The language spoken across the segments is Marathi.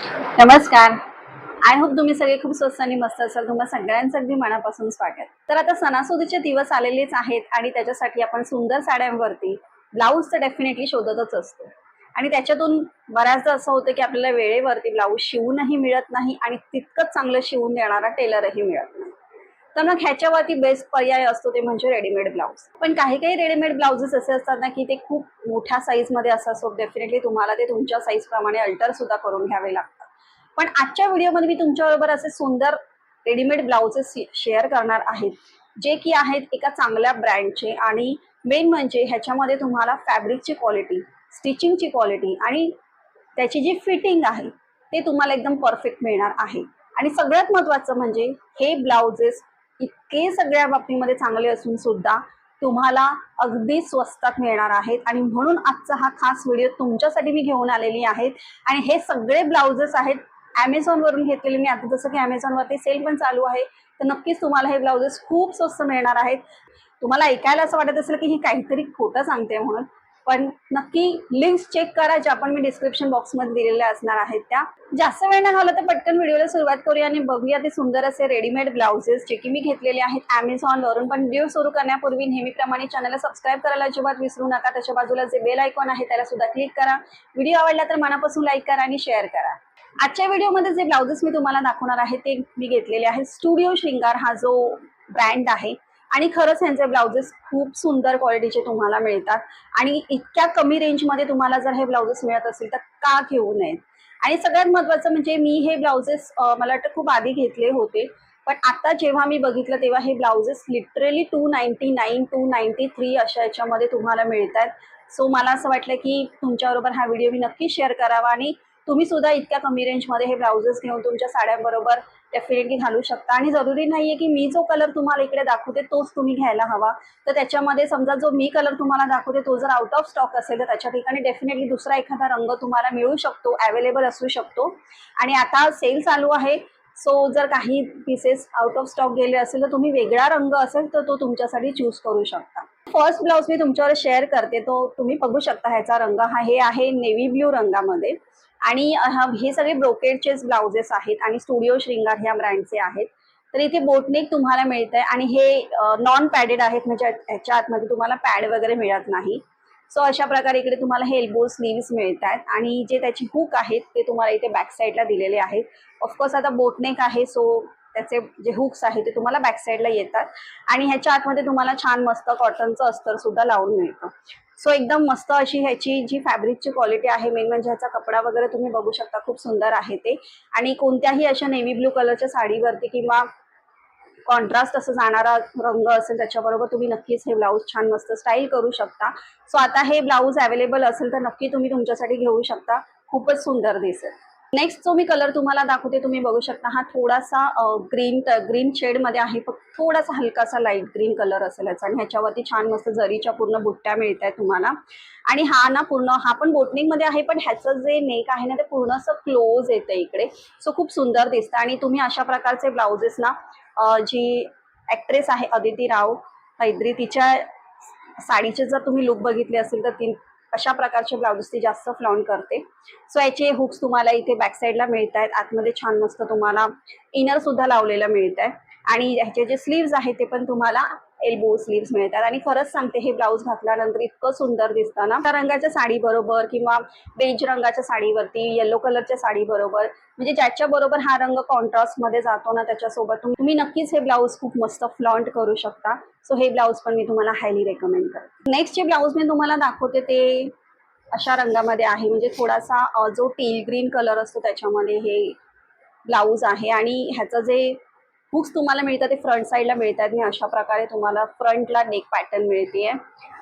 नमस्कार. आय होप तुम्ही सगळे खूप स्वस्त आणि मस्त असाल. तुम्हाला सगळ्यांचं अगदी मनापासून स्वागत. तर आता सणासुदीचे दिवस आलेलेच आहेत आणि त्याच्यासाठी आपण सुंदर साड्यांवरती ब्लाऊज तर डेफिनेटली शोधतच असतो. आणि त्याच्यातून बऱ्याचदा असं होतं की आपल्याला वेळेवरती ब्लाऊज शिवूनही मिळत नाही आणि तितकंच चांगलं शिवून देणारा टेलरही मिळत नाही. तर मग ह्याच्यावरती बेस्ट पर्याय असतो ते म्हणजे रेडीमेड ब्लाऊज पण काही काही रेडीमेड ब्लाउजेस असे असतात ना की ते खूप मोठ्या साईजमध्ये असं असतो डेफिनेटली तुम्हाला ते तुमच्या साईजप्रमाणे अल्टर सुद्धा करून घ्यावे लागतात. पण आजच्या व्हिडिओमध्ये मी तुमच्याबरोबर असे सुंदर रेडीमेड ब्लाउजेस शेअर करणार आहेत जे की आहेत एका चांगल्या ब्रँडचे आणि मेन म्हणजे ह्याच्यामध्ये तुम्हाला फॅब्रिकची क्वालिटी स्टिचिंगची क्वालिटी आणि त्याची जी फिटिंग आहे ते तुम्हाला एकदम परफेक्ट मिळणार आहे. आणि सगळ्यात महत्त्वाचं म्हणजे हे ब्लाउजेस इतके सगळ्या बाबतीमध्ये चांगले असून सुद्धा तुम्हाला अगदी स्वस्तात मिळणार आहेत. आणि म्हणून आजचा हा खास व्हिडिओ तुमच्यासाठी मी घेऊन आलेली आहेत. आणि हे सगळे ब्लाउजेस आहेत. Amazon वरून घेतलेले मी आता जसं की अमेझॉनवरती वरती सेल पण चालू आहे. तर नक्कीच तुम्हाला हे ब्लाउजेस खूप स्वस्त मिळणार आहेत. तुम्हाला ऐकायला असं वाटत असेल की ही काहीतरी खोटं सांगते म्हणून पण नक्की लिंक्स चेक करा ज्या पण मी डिस्क्रिप्शन बॉक्समध्ये दिलेल्या असणार आहेत त्या. जास्त वेळ नाही झालं तर पटकन व्हिडिओला सुरुवात करूया आणि बघूया ते सुंदर असे रेडीमेड ब्लाउजेस जे की मी घेतलेले आहेत अमेझॉनवरून पण व्हिडिओ सुरू करण्यापूर्वी नेहमीप्रमाणे चॅनलला सबस्क्राईब करायला अजिबात विसरू नका. त्याच्या बाजूला जे बेल आयकॉन आहे त्याला सुद्धा क्लिक करा. व्हिडिओ आवडला तर मनापासून लाईक करा आणि शेअर करा. आजच्या व्हिडिओमध्ये जे ब्लाउजेस मी तुम्हाला दाखवणार आहे ते मी घेतलेले आहे. स्टुडिओ श्रृंगार हा जो ब्रँड आहे आणि खरंच ह्यांचे ब्लाउजेस खूप सुंदर क्वालिटीचे तुम्हाला मिळतात. आणि इतक्या कमी रेंजमध्ये तुम्हाला जर हे ब्लाउजेस मिळत असतील तर का घेऊ नयेत? आणि सगळ्यात महत्वाचं म्हणजे मी हे ब्लाउजेस मला वाटतं खूप आधी घेतले होते. पण आता जेव्हा मी बघितलं तेव्हा हे blouses literally two ninety nine two ninety three अशा याच्यामध्ये तुम्हाला मिळतात सो मला असं वाटलं की तुमच्याबरोबर हा व्हिडिओ मी नक्की शेअर करावा आणि तुम्ही सुद्धा इतक्या कमी रेंजमध्ये हे ब्लाउजेस घेऊन तुमच्या साड्यांबरोबर डेफिनेटली घालू शकता. आणि जरुरी नाहीये की मी जो कलर तुम्हाला इकडे दाखवते तोच तुम्ही घ्यायला हवा. तर त्याच्यामध्ये समजा जो मी कलर तुम्हाला दाखवते तो जर आउट ऑफ स्टॉक असेल तर त्याच्या ठिकाणी डेफिनेटली दुसरा एखादा रंग तुम्हाला मिळू शकतो अवेलेबल असू शकतो. आणि आता सेल चालू आहे. सो जर काही पीसेस आउट ऑफ स्टॉक गेले असेल तर तुम्ही वेगळा रंग असेल तर तो तुमच्यासाठी चूज करू शकता. फर्स्ट ब्लाऊज मी तुमच्यावर शेअर करते. तो तुम्ही बघू शकता ह्याचा रंग हा हे आहे नेव्ही ब्ल्यू रंगामध्ये. आणि हे सगळे ब्रोकेडचेच ब्लाउजेस आहेत आणि स्टुडिओ श्रृंगार ह्या ब्रँडचे आहेत. तर इथे बोटनेक तुम्हाला मिळत आहे आणि हे नॉन पॅडेड आहेत म्हणजे ह्याच्या आतमध्ये तुम्हाला पॅड वगैरे मिळत नाही. सो अशा प्रकारे इकडे तुम्हाला हे एल्बो स्लीव्स मिळत आहेत आणि जे त्याची हुक आहेत ते तुम्हाला इथे बॅक साईडला दिलेले आहेत. ऑफकोर्स आता बोटनेक आहे सो त्याचे जे हुक्स आहे ते तुम्हाला बॅक साईडला येतात. आणि ह्याच्या आतमध्ये तुम्हाला छान मस्त कॉटनचं अस्तर सुद्धा लावून मिळतं. सो एकदम मस्त अशी ह्याची जी फॅब्रिकची क्वालिटी आहे मेन म्हणजे ह्याचा कपडा वगैरे तुम्ही बघू शकता खूप सुंदर आहे ते. आणि कोणत्याही अशा नेव्ही ब्लू कलरच्या साडीवरती किंवा कॉन्ट्रास्ट असं जाणारा रंग असेल त्याच्याबरोबर तुम्ही नक्कीच हे ब्लाऊज छान मस्त स्टाईल करू शकता. सो आता हे ब्लाऊज अवेलेबल असेल तर नक्की तुम्ही तुमच्यासाठी घेऊ शकता. खूपच सुंदर दिसेल. नेक्स्ट जो मी कलर तुम्हाला दाखवते तुम्ही बघू शकता हा थोडासा ग्रीन ग्रीन शेडमध्ये आहे. फक्त थोडासा हलकासा लाइट ग्रीन कलर असेल याचा. आणि ह्याच्यावरती छान मस्त जरीच्या पूर्ण बुट्ट्या मिळत आहेत तुम्हाला. आणि हा ना पूर्ण हा पण बोटनिंगमध्ये आहे पण ह्याचं जे नेक आहे ना ते पूर्ण असं क्लोज येतं इकडे. सो खूप सुंदर दिसतं. आणि तुम्ही अशा प्रकारचे ब्लाउजेस ना जी ॲक्ट्रेस आहे अदिती राव हैद्री तिच्या साडीचे जर तुम्ही लुक बघितले असेल तर ती अशा प्रकारचे ब्लाउज ती जास्त फ्लॉन करते. सो याचे हुक्स तुम्हाला इथे बॅक साईडला मिळत आहेत आतमध्ये छान मस्त तुम्हाला इनर सुद्धा लावलेला मिळत आहे आणि ह्याचे जे स्लीव्ज आहेत ते पण तुम्हाला एल्बो स्लीव्स मिळतात. आणि खरंच सांगते हे ब्लाऊज घातल्यानंतर इतकं सुंदर दिसतं ना. त्या रंगाच्या साडी बरोबर किंवा बेज रंगाच्या साडीवरती येलो कलरच्या साडी बरोबर म्हणजे ज्याच्या बरोबर हा रंग कॉन्ट्रास्टमध्ये जातो ना त्याच्यासोबत तुम्ही नक्कीच हे ब्लाऊज खूप मस्त फ्लॉन्ट करू शकता. सो हे ब्लाऊज पण मी तुम्हाला हायली रेकमेंड करते. नेक्स्ट जे ब्लाऊज मी तुम्हाला दाखवते ते अशा रंगामध्ये आहे. म्हणजे थोडासा जो टील ग्रीन कलर असतो त्याच्यामध्ये हे ब्लाऊज आहे. आणि ह्याचं जे हुक्स तुम्हाला मिळतात ते फ्रंट साईडला मिळतात आणि अशा प्रकारे तुम्हाला फ्रंटला नेक पॅटर्न मिळते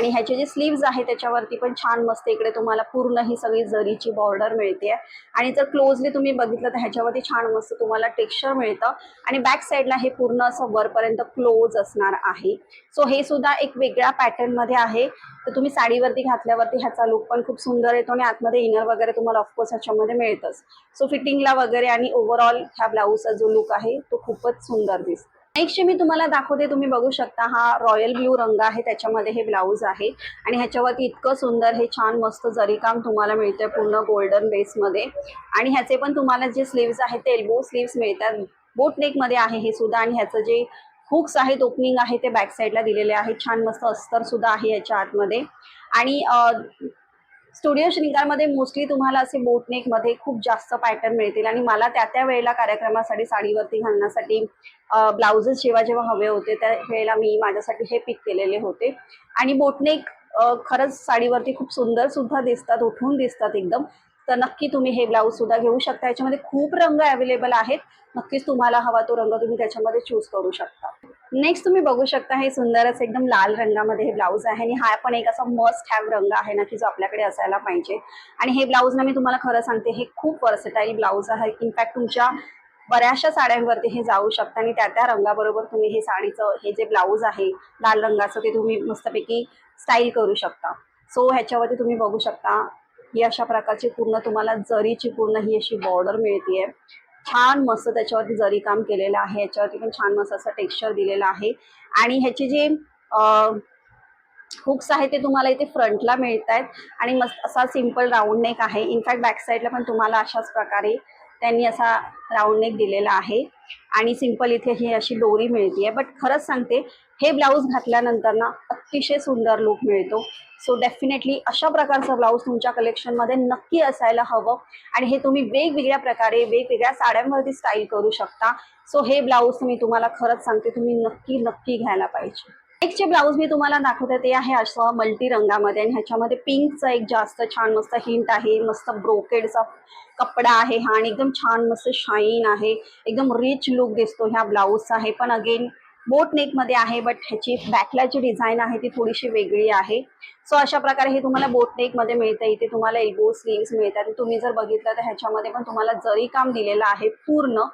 आणि ह्याचे जे स्लीव्ज आहे त्याच्यावरती पण छान मस्त इकडे तुम्हाला पूर्ण ही सगळी जरीची बॉर्डर मिळते आणि जर क्लोजली तुम्ही बघितलं तर ह्याच्यावरती छान मस्त तुम्हाला टेक्स्चर मिळतं. आणि बॅक साईडला हे पूर्ण असं वरपर्यंत क्लोज असणार आहे. सो हे सुद्धा एक वेगळ्या पॅटर्नमध्ये आहे. तर तुम्ही साडीवरती घातल्यावरती ह्याचा लुक पण खूप सुंदर येतो आणि आतमध्ये इनर वगैरे तुम्हाला ऑफकोर्स ह्याच्यामध्ये मिळतंच. सो फिटिंगला वगैरे आणि ओव्हरऑल ह्या ब्लाऊजचा जो लुक आहे तो खूपच सुंदर दिसतो. नेक्स्ट मी तुम्हाला दाखवते तुम्ही बघू शकता हा रॉयल ब्ल्यू रंग आहे त्याच्यामध्ये हे ब्लाऊज आहे. आणि ह्याच्यावरती इतकं सुंदर हे छान मस्त जरीकाम तुम्हाला मिळतंय पूर्ण गोल्डन बेसमध्ये आणि ह्याचे पण तुम्हाला जे स्लीव्स आहेत ते एल्बो स्लीव्स मिळतात. बोट नेकमध्ये आहे हे सुद्धा आणि ह्याचं जे हुक्स आहेत ओपनिंग आहे ते बॅक साईडला दिलेले आहेत. छान मस्त अस्तर सुद्धा आहे याच्या आतमध्ये. आणि स्टुडिओ श्रृंगारमध्ये मोस्टली तुम्हाला असे बोटनेकमध्ये खूप जास्त पॅटर्न मिळतील. आणि मला त्या त्या वेळेला कार्यक्रमासाठी साडीवरती घालण्यासाठी ब्लाउजेस जेव्हा जेव्हा हवे होते त्या वेळेला मी माझ्यासाठी हे पिक केलेले होते. आणि बोटनेक खरंच साडीवरती खूप सुंदर सुद्धा दिसतात उठून दिसतात एकदम. तर नक्की तुम्ही हे ब्लाऊज सुद्धा घेऊ शकता. याच्यामध्ये खूप रंग अवेलेबल आहेत. नक्कीच तुम्हाला हवा तो रंग तुम्ही त्याच्यामध्ये चूज करू शकता. नेक्स्ट तुम्ही बघू शकता हे सुंदरच एकदम लाल रंगामध्ये हे ब्लाऊज आहे आणि हा पण एक असा मस्ट हॅव रंग आहे ना की जो आपल्याकडे असायला पाहिजे. आणि हे ब्लाऊज ना मी तुम्हाला खरं सांगते हे खूप वर्सेटाईल ब्लाऊज आहे. इनफॅक्ट तुमच्या बऱ्याचशा साड्यांवरती हे जाऊ शकता आणि त्या त्या रंगाबरोबर तुम्ही हे साडीचं हे जे ब्लाऊज आहे लाल रंगाचं ते तुम्ही मस्तपैकी स्टाईल करू शकता. सो ह्याच्यावरती तुम्ही बघू शकता ही अशा प्रकारची पूर्ण तुम्हाला जरीची पूर्ण ही अशी बॉर्डर मिळतीये. छान मस्त त्याच्यावरती जरी काम केलेलं आहे याच्यावरती पण छान मस्त असं टेक्स्चर दिलेलं आहे. आणि ह्याचे जे हुक्स आहे ते तुम्हाला इथे फ्रंटला मिळत आहेत आणि मस्त असा सिंपल राऊंड नेक आहे. इनफॅक्ट बॅक साईडला पण तुम्हाला अशाच प्रकारे त्यांनी असा राऊंड नेक दिलेला आहे. आणि सिंपल इथे ही अशी दोरी मिळते बट खरंच सांगते हे ब्लाऊज घातल्यानंतर ना अतिशय सुंदर लुक मिळतो. सो डेफिनेटली अशा प्रकारचं ब्लाऊज तुमच्या कलेक्शनमध्ये नक्की असायला हवं. आणि हे तुम्ही वेगवेगळ्या प्रकारे वेगवेगळ्या साड्यांवरती स्टाईल करू शकता. सो हे ब्लाऊज मी तुम्हाला खरंच सांगते तुम्ही नक्की नक्की घ्यायला पाहिजे. एक ब्लाऊज मी तुम्हाला दाखवते ते आहे असं मल्टी रंगामध्ये आणि ह्याच्यामध्ये पिंकचा एक जास्त छान मस्त हिंट आहे मस्त ब्रोकेडचा कपडा आहे हा आणि एकदम छान मस्त शाईन आहे. एकदम रिच लुक दिसतो ह्या ब्लाऊजचा आहे पण अगेन बोट नेकमध्ये आहे बट ह्याची बॅकला जी डिझाईन आहे ती थोडीशी वेगळी आहे. सो अशा प्रकारे हे तुम्हाला बोट नेकमध्ये मिळतं इथे तुम्हाला एल्बो स्लीव्स मिळतात. तुम्ही जर बघितलं तर ह्याच्यामध्ये पण तुम्हाला जरी काम दिलेलं आहे पूर्ण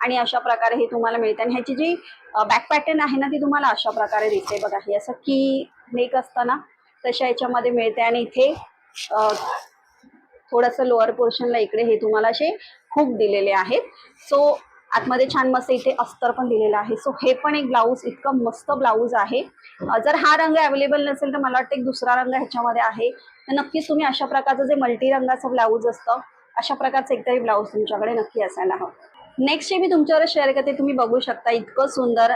आणि अशा प्रकारे हे तुम्हाला मिळते. आणि ह्याची जी बॅक पॅटर्न आहे ना ती तुम्हाला अशा प्रकारे दिसते बघा. हे असं की नेक असताना तशा याच्यामध्ये मिळते. आणि इथे थोडंसं लोअर पोर्शनला इकडे हे तुम्हाला असे खूप दिलेले आहेत. सो आतमध्ये छान मस्त इथे अस्तर पण दिलेलं आहे. सो हे पण एक ब्लाऊज इतकं मस्त ब्लाऊज आहे. जर हा रंग अवेलेबल नसेल तर मला वाटतं एक दुसरा रंग ह्याच्यामध्ये आहे. तर नक्कीच तुम्ही अशा प्रकारचं जे मल्टी रंगाचं ब्लाऊज असतं अशा प्रकारचं एकतरी ब्लाऊज तुमच्याकडे नक्की असायला हवं. नेक्स्ट जे मी तुमच्यावर शेअर करते. तुम्ही बघू शकता इतकं सुंदर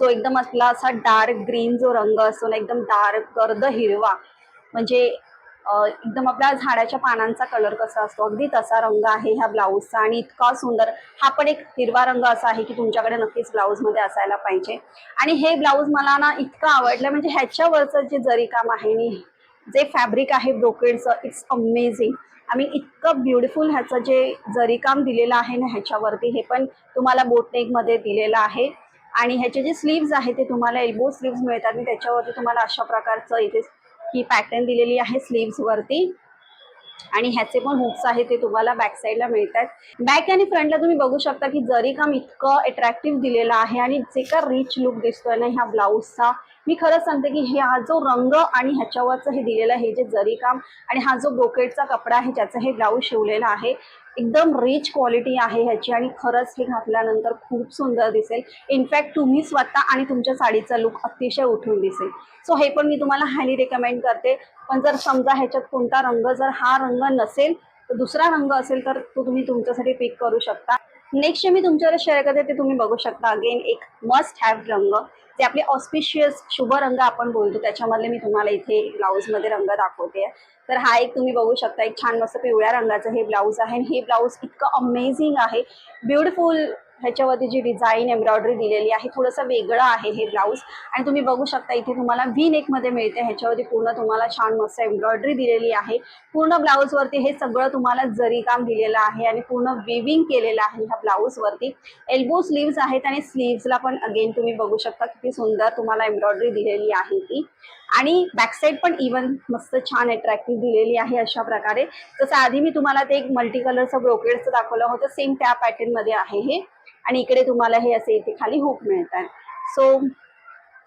जो एकदम असला असा डार्क ग्रीन जो रंग असतो ना एकदम डार्क गर्द हिरवा. म्हणजे एकदम आपल्या झाडाच्या पानांचा कलर कसा असतो अगदी तसा रंग आहे ह्या ब्लाऊजचा आणि इतका सुंदर हा पण एक हिरवा रंग असा आहे की तुमच्याकडे नक्कीच ब्लाऊजमध्ये असायला पाहिजे. आणि हे ब्लाऊज मला ना इतकं आवडलं म्हणजे ह्याच्यावरचं जे जरी काम आहे आणि जे फॅब्रिक आहे ब्रोकेडचं इट्स अमेझिंग आम्ही इतकं ब्युटिफुल ह्याचं जे जरीकाम दिलेलं आहे ना ह्याच्यावरती हे पण तुम्हाला बोटनेकमध्ये दिलेलं आहे. आणि ह्याचे जे स्लीव्ज आहे ते तुम्हाला एल्बो स्लीव्ज मिळतात आणि त्याच्यावरती तुम्हाला अशा प्रकारचं इथे ही पॅटर्न दिलेली आहे स्लीव्सवरती आणि ह्याचे पण हुक्स आहेत ते तुम्हाला बॅक साईडला मिळतात. बॅक आणि फ्रंटला तुम्ही बघू शकता की जरी काम इतकं अट्रॅक्टिव्ह दिलेलं आहे आणि जे का रिच लुक दिसतोय ना ह्या ब्लाऊजचा मी खरंच सांगते की हे हा जो रंग आणि ह्याच्यावरचं हे दिलेलं हे जे जरीकाम आणि हा जो ब्रोकेटचा कपडा आहे ज्याचं हे ब्लाऊज शिवलेला आहे एकदम रिच क्वालिटी आहे ह्याची आणि खरंच हे घातल्यानंतर खूप सुंदर दिसेल. इनफॅक्ट तुम्ही स्वतः आणि तुमच्या साडीचा लुक अतिशय उठून दिसेल. सो हे पण मी तुम्हाला हायली रेकमेंड करते. पण जर समजा ह्याच्यात कोणता रंग जर हा रंग नसेल तर दुसरा रंग असेल तर तो तुम्ही तुमच्यासाठी पिक करू शकता. नेक्स्ट जे मी तुमच्यावर शेअर करते ते तुम्ही बघू शकता. अगेन एक मस्ट हॅव रंग. जे आपले ऑस्पिशियस शुभ रंग आपण बोलतो त्याच्यामधले मी तुम्हाला इथे ब्लाऊजमध्ये रंग दाखवते. तर हा एक तुम्ही बघू शकता एक छान मस्त पिवळ्या रंगाचं हे ब्लाऊज आहे. आणि हे ब्लाऊज इतकं अमेझिंग आहे. ब्युटिफुल ह्याच्यावरती जी डिझाईन एम्ब्रॉयडरी दिलेली आहे थोडंसं वेगळं आहे हे ब्लाऊज आणि तुम्ही बघू शकता इथे तुम्हाला व्ही नेकमध्ये मिळते. ह्याच्यावरती पूर्ण तुम्हाला छान मस्त एम्ब्रॉयडरी दिलेली आहे. पूर्ण ब्लाऊजवरती हे सगळं तुम्हाला जरी काम दिलेलं आहे आणि पूर्ण विविंग केलेलं आहे ह्या ब्लाऊजवरती एल्बो स्लीव्स आहेत आणि स्लीव्सला पण अगेन तुम्ही बघू शकता किती सुंदर तुम्हाला एम्ब्रॉयडरी दिलेली आहे ती. आणि बॅकसाईड पण इवन मस्त छान अट्रॅक्टिव्ह दिलेली आहे अशा प्रकारे. जसं आधी मी तुम्हाला ते एक मल्टी कलरचं ब्रोकेडचं दाखवलं होतं सेम त्या पॅटर्नमध्ये आहे हे. आणि इकडे तुम्हाला हे असे इथे खाली हुक मिळतात सो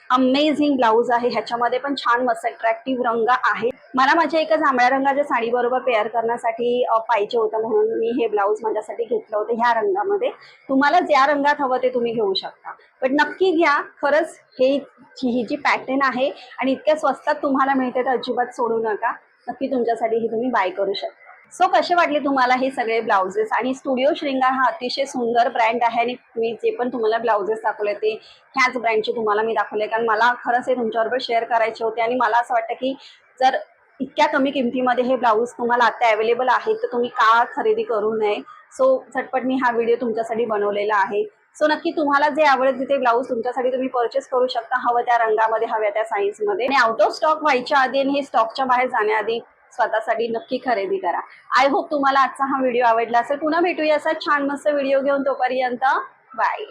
अमेझिंग ब्लाऊज आहे. ह्याच्यामध्ये पण छान मस्त अट्रॅक्टिव्ह रंग आहे. मला माझ्या एका जांभळ्या रंगाच्या साडीबरोबर पेअर करण्यासाठी पाहिजे होतं म्हणून मी हे ब्लाऊज माझ्यासाठी घेतलं होतं ह्या रंगामध्ये. तुम्हाला ज्या रंगात हवं ते तुम्ही घेऊ शकता. पण नक्की घ्या. खरंच हे ही जी पॅटर्न आहे आणि इतक्या स्वस्तात तुम्हाला मिळते तर अजिबात सोडू नका. नक्की तुमच्यासाठी ही तुम्ही बाय करू शकता. सो कसे वाटले तुम्हाला हे सगळे ब्लाउजेस? आणि स्टुडिओ श्रृंगार हा अतिशय सुंदर ब्रँड आहे आणि मी जे पण तुम्हाला ब्लाउजेस दाखवले ते ह्याच ब्रँडचे तुम्हाला मी दाखवले. कारण मला खरंच हे तुमच्याबरोबर शेअर करायचे होते आणि मला असं वाटतं की जर इतक्या कमी किमतीमध्ये हे ब्लाऊज तुम्हाला आता अवेलेबल आहेत तर तुम्ही का खरेदी करू नये? सो झटपट मी हा व्हिडिओ तुमच्यासाठी बनवलेला आहे. सो नक्की तुम्हाला जे आवडेल ते ब्लाऊज तुमच्यासाठी तुम्ही परचेस करू शकता. हवं त्या रंगामध्ये हव्या त्या साईजमध्ये आणि आउट ऑफ स्टॉक व्हायच्या आधी आणि हे स्टॉकच्या बाहेर जाण्याआधी स्वतःसाठी नक्की खरेदी करा. आय होप तुम्हाला आजचा हा व्हिडिओ आवडला असेल. पुन्हा भेटूया असा छान मस्त व्हिडिओ घेऊन तोपर्यंत बाय